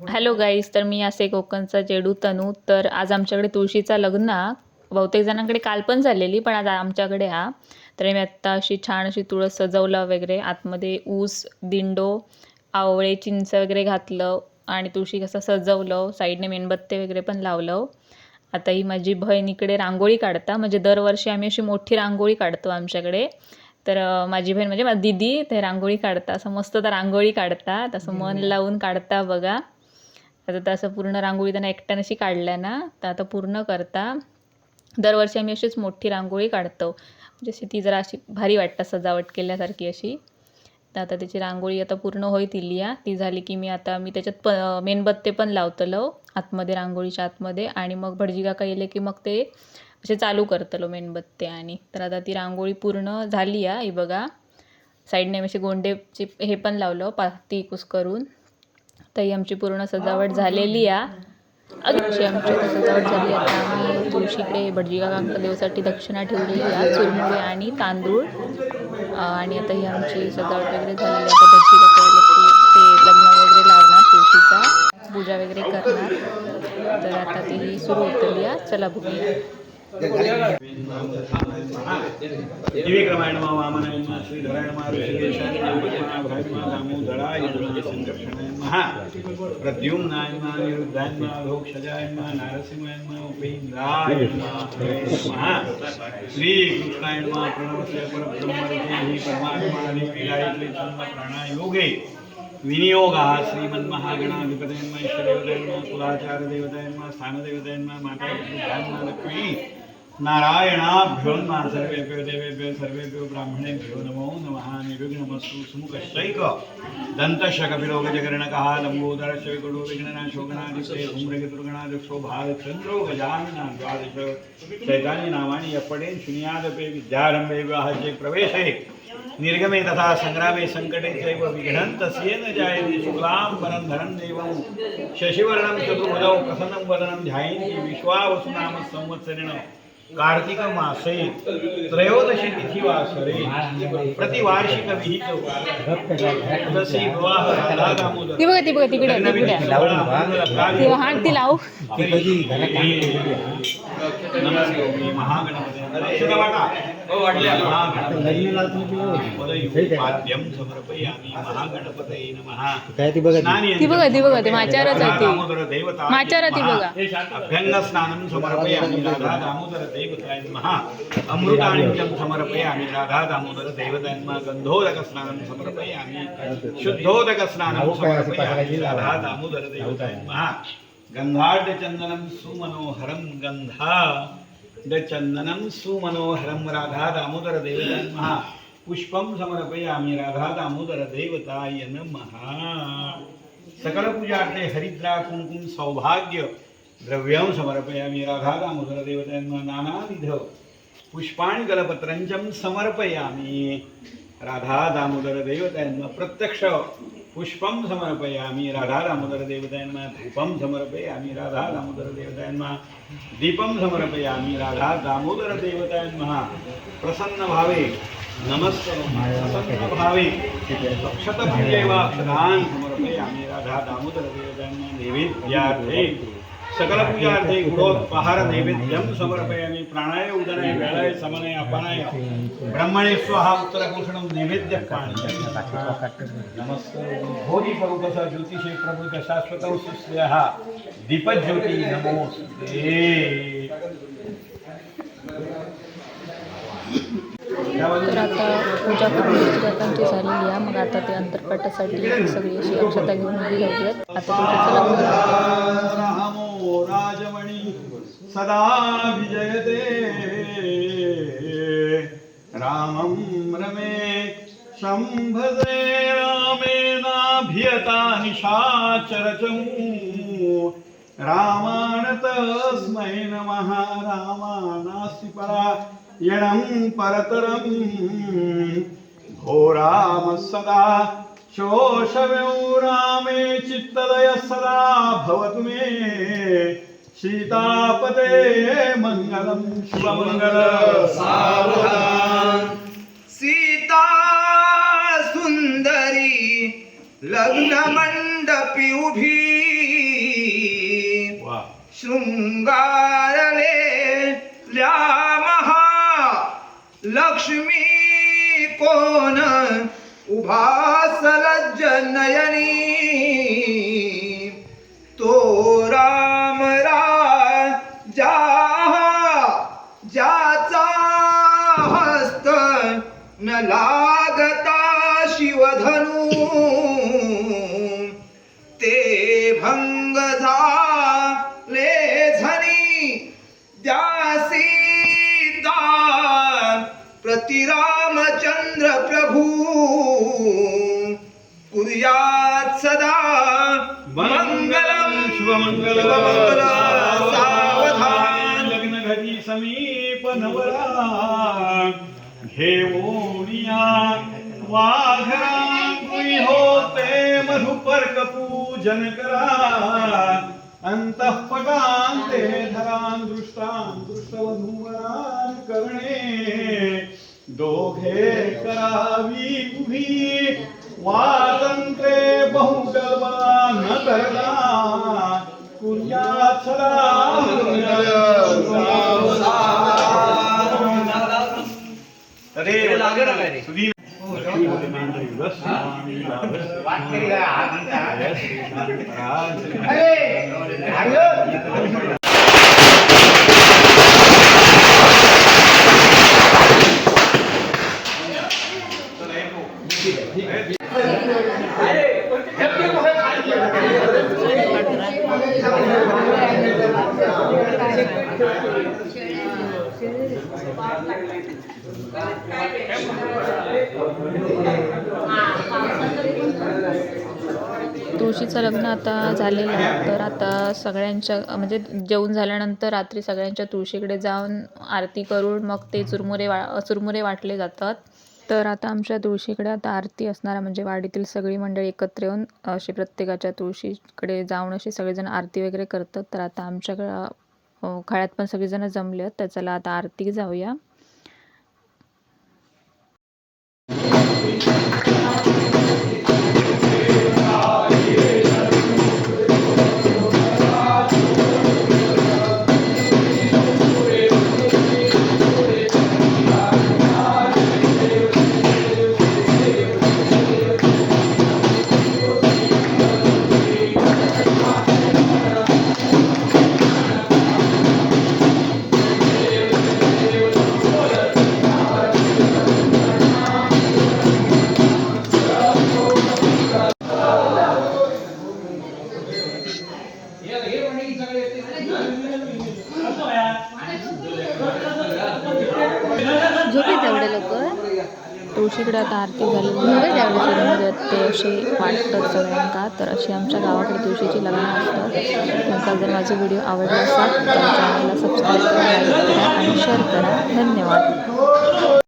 Hello guys तर मी असे कोकणचा जेडू तनू. तर आज आमच्याकडे तुळशीचा लग्न. हा. बहुतेक जणांकडे काल पण झालेली पण आज आमच्याकडे हा. तर मी आत्ता अशी छान अशी तुळस सजवलं वगैरे. आतमध्ये ऊस दिंडो आवळे चिंच वगैरे घातलं आणि तुळशी कसं सजवलं. साईडने मेणबत्ते वगैरे पण लावलं. आता ही माझी बहीण इकडे रांगोळी काढता. म्हणजे दरवर्षी आम्ही अशी मोठी रांगोळी काढतो आमच्याकडे. तर माझी बहीण म्हणजे माझी दिदी ते रांगोळी काढता. असं मस्त तर रांगोळी काढता तसं मन लावून काढता बघा. आता तसं पूर्ण रांगोळी त्यांना एकट्यानं अशी काढल्या ना तर आता पूर्ण करता. दरवर्षी आम्ही अशीच मोठी रांगोळी काढतो. म्हणजे अशी ती जरा अशी भारी वाटतं सजावट केल्यासारखी अशी. तर आता त्याची रांगोळी आता पूर्ण होईत इलिया ती झाली की मी आता मी त्याच्यात प मेणबत्ते पण लावतलो आतमध्ये रांगोळीच्या आतमध्ये. आणि मग भटजी काका येले की मग ते असे चालू करतलो मेणबत्ते आणि. तर आता ती रांगोळी पूर्ण झाली आहे बघा. साईडने असे गोंडेचे हे पण लावलं पाती कुस करून. तर ही आमची पूर्ण सजावट झालेली आहे अशी आमची सजावट झाली. आता आम्ही तुळशीकडे भटजी काकांच्या देवासाठी दक्षिणा ठेवलेली आहे. चुरमुळे आणि तांदूळ. आणि आता ही आमची सजावट वगैरे झालेली आहे. आता भटजी काका ते लग्न वगैरे लावणार तुळशीचा पूजा वगैरे करणार. तर आता ती सुरू होतली आहे. चला बघूया. दिविक्रमाय नमः वामनाय नमः श्रीधराय नमः ऋषिकेशाय नमः भृगुणाय नमः दामोदराय नमः संकर्षणाय नमः प्रद्युम्नाय नमः निरुद्धाय नमः घोक्षजाय नमः नारसिंहाय नमः उपेन्द्राय नमः हरे नमः श्रीकृष्णाय नमः प्रणवस्य परब्रह्मऋषिः परमात्मानि पीडायत्रे चन्म प्राणायोगे विनियोगः श्रीमन्महागणाधिपतये नमः इष्टदेवताय नमः कुलाचारदेवताय नमः स्थानदेवताय नमः माता पितृभ्यां नमः लक्ष्मी नारायणाभ्योन्मा सर्वेभ्यो देवेभ्यो सर्वेभ्यो ब्राह्मणेभ्यो नमो नमः। निर्विघ्नमस्तु सुमुखश्चैक दन्तशकपिरोगजकर्णकः लम्बोदरस्य विकटो विघ्ननाशोगणादित्ये धूम्रगतुर्गणादक्षो गजानना द्वादश चैतानि नामानि यप्पडे शून्यादपे विद्यारम्भे विवाहचे प्रवेशे। निर्गमे तथा सङ्ग्रामे सङ्कटे चैव विघ्नन्तस्येन जायते शुक्लां वरं धरं देवं। शशिवर्णं चतुर्भुजौ प्रसन्नं वदनं ध्यायन्ति विश्वावसुनामसंवत्सरेण कार्तिक मासे त्रयोदशी तिथिवासरे प्रतिवार्षिक विहित तुलसी विवाह ती बघा ती बघा तिकडे तिकडे. ती हा ती लावू नमस्ते मी महागणपती पाद्यम समर्पयामि महागणपतये नमः. काय ती बघा स्नानी ती बघा ती बघा ती माचारच आहे ती. दामोदर देवता माचार ती बघा. अभ्यंग स्नानं समर्पयामि राधा दामोदर देवताय नमः. अमृताण्यं समर्पयामि राधा दामोदर देवताय नमः. गन्धोदक स्नानं समर्पयामि शुद्धोदक स्नानं समर्पयामि राधा दामोदर देवताय नमः. गन्धाढ्यचन्दनं सुमनोहरं गन्धा. चन्दनं सुमनोहरं राधा दामोदर देवता नमः। पुष्पं समर्पयामि राधा दामोदर देवताय नमः। सकल पूजार्थे हरिद्रा कुंकुम सौभाग्य द्रव्यं समर्पयामि राधा दामोदर देवताय नमः। नानाविध पुष्पाणि कलपत्रं समर्पयामि राधा दामोदर देवताय नमः। प्रत्यक्ष पुष्पं समर्पयामि राधा दामोदर देवताय धूपम धूपं समर्पयामि राधा दामोदर देवताय दीपम दीपं समर्पयामि राधा दामोदर देवताय प्रसन्न भावे नमस्कार भावे अक्षत भावे अक्षतपूजैव अक्षतान् समर्पयामि राधा दामोदर देवताय नमः नैवेद्यार्थे। सकलपूजार्थे गुडोत्पहार नैवेद्यं समर्पयामि प्राणाय उदनाय वेळाय समनय अपानाय ब्रह्मणे स्वाहा उत्तरपोषणं नैवेद्यः पाणि नमस्कार भोगी परुकस ज्योतिषे प्रभुक शाश्वतौ सुश्रेयः दीपज्योती नमोस्ते तर आता पूजा करून काकांची झालेली आहे मग आता ते अंतरपाठासाठी सगळी अशी अक्षता घेऊन उभी राहिली आता तुळशीचं लग्न राजमणि सदा विजयते. रामं रमे शम्भजे रामेणाभियता निशाचरचमू रामाणतस्मै नमः रामानास्ति परा. यणं परतरं. भो राम सदा शोषव्यौ रामे चित्तदय सदा भवतु मे. सीतापते मङ्गलं शुभमङ्गल सीता सुंदरी लग्न मंडपी उभी शृंगारले कोण उभा सलज्ज नयनी। तो राम राजा ज्याचा हस्त न लागता शिवधनू। ते भंग झाले झनी द्यासी प्रतिरा प्रभू सदा मंगलम शुभमंगल सावधान. लग्न घरी समीप नवरा घेऊनिया वाघरा तुम्ही होते मधुपर्क पूजन करा. अंतःपटांते धरान दृष्टान दृष्टवधूवरान करणे. दोघे करावी उभी वातंत्रे बहुकल्पना न करता कुर्यात सदा तदेव सुदीन तुळशीचं लग्न आता झालेलं आहे. तर आता सगळ्यांच्या म्हणजे जेवण झाल्यानंतर रात्री सगळ्यांच्या तुळशीकडे जाऊन आरती करून मग ते चुरमुरे वा चुरमुरे वाटले जातात. तर आता आमच्या तुळशीकडे आता आरती असणार म्हणजे वाडीतील सगळी मंडळी एकत्र येऊन अशी प्रत्येकाच्या तुळशीकडे जाऊन अशी सगळेजण आरती वगैरे करतात. तर आता आमच्याकडं खळ्यात पण सगळेजण जमले आहेत तर चला आता आरती जाऊया. झोपे तेवढे लोक तुळशीकडे आता आरती आहेत ते असे वाटतात सगळ्यांका तर अशी आमच्या गावाकडे तुळशीची लग्न असतात. तुमका जर माझे व्हिडिओ आवडले असेल तर चॅनलला सबस्क्राईब करा लाईक करा आणि शेअर करा. धन्यवाद.